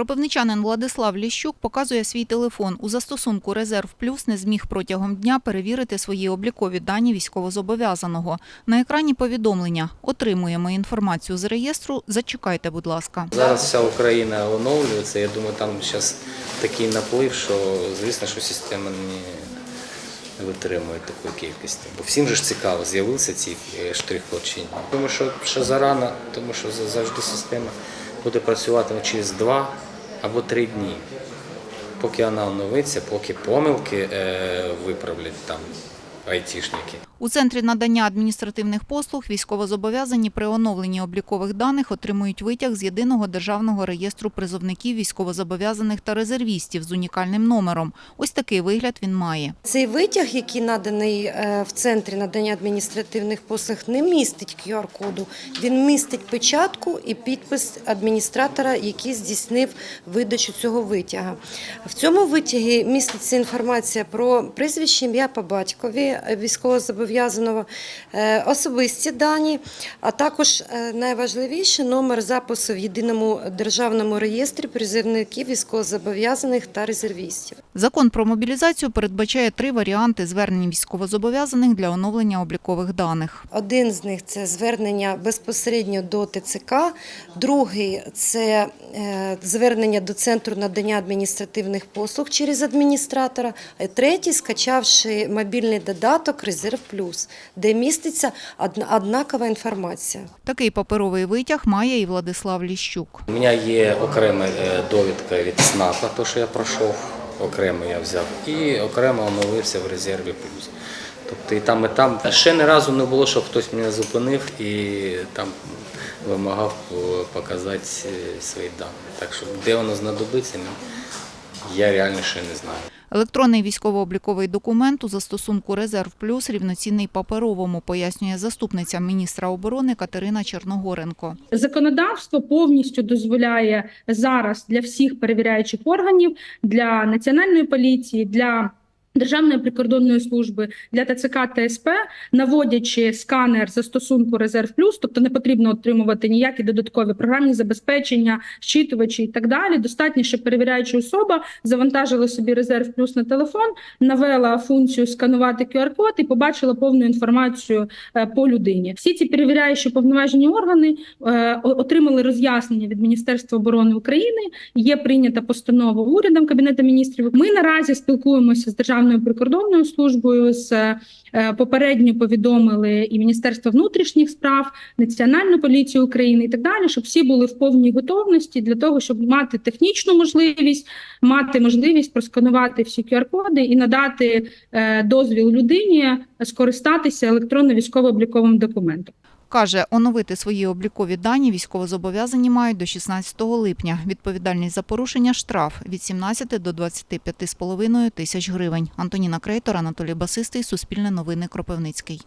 Кропивничанин Владислав Ліщук показує свій телефон. У застосунку Резерв Плюс не зміг протягом дня перевірити свої облікові дані військовозобов'язаного. На екрані повідомлення отримуємо інформацію з реєстру. Зачекайте, будь ласка. Зараз вся Україна оновлюється. Я думаю, там зараз такий наплив, що звісно, що система не витримує такої кількості. Бо всім же ж цікаво, з'явилися ці е, штрих-код. Думаю, що ще зарано, тому що за- завжди система буде працювати через два або три дні. Поки вона оновиться, поки помилки е, виправлять там айтішники. У центрі надання адміністративних послуг військовозобов'язані при оновленні облікових даних отримують витяг з єдиного державного реєстру призовників військовозобов'язаних та резервістів з унікальним номером. Ось такий вигляд він має. Цей витяг, який наданий е, в центрі надання адміністративних послуг, не містить QR-коду. Він містить печатку і підпис адміністратора, який здійснив видачу цього витяга. В цьому витягі міститься інформація про прізвище, ім'я по батькові військовозобов'язаного, е, особисті дані, а також е, найважливіше номер запису в єдиному державному реєстрі призивників військовозобов'язаних та резервістів. Закон про мобілізацію передбачає три варіанти звернень військовозобов'язаних для оновлення облікових даних. Один з них це звернення безпосередньо до ТЦК, другий це е, звернення до центру надання адміністративних послуг через адміністратора, третій скачавши мобільний додаток Резерв Плюс, де міститься однакова інформація. Такий паперовий витяг має і Владислав Ліщук. У мене є окрема е, довідка від СНАПа, то що я пройшов, окремо я взяв, і окремо оновився в резерві плюс. Тобто і там, і там. Ще ні разу не було, щоб хтось мене зупинив і там вимагав е, показати е, свої дані. Так що де воно знадобиться, я реально ще не знаю. Електронний військово-обліковий документ у застосунку Резерв Плюс рівноцінний паперовому, пояснює заступниця міністра оборони Катерина Черногоренко. Законодавство повністю дозволяє зараз для всіх перевіряючих органів, для національної поліції, для Державної прикордонної служби для ТЦК та СП, наводячи сканер застосунку Резерв Плюс, тобто не потрібно отримувати ніякі додаткові програмні забезпечення, щитувачі і так далі. Достатньо, щоб перевіряюча особа завантажила собі Резерв Плюс на телефон, навела функцію сканувати QR-код і побачила повну інформацію е, по людині. Всі ці перевіряючі повноважені органи е, отримали роз'яснення від Міністерства оборони України. Є прийнята постанова урядом Кабінету міністрів. Ми наразі спілкуємося з Державною прикордонною службою. З е, попередньо повідомили і Міністерство внутрішніх справ, Національну поліцію України і так далі, щоб всі були в повній готовності для того, щоб мати технічну можливість, мати можливість просканувати всі QR-коди і надати е, дозвіл людині скористатися електронно-військово-обліковим документом. Каже, оновити свої облікові дані військовозобов'язані мають до 16 липня. Відповідальність за порушення штраф від 17 до 25,5 тисяч гривень. Антоніна Крейтор, Анатолій Басистий, Суспільне новини Кропивницький.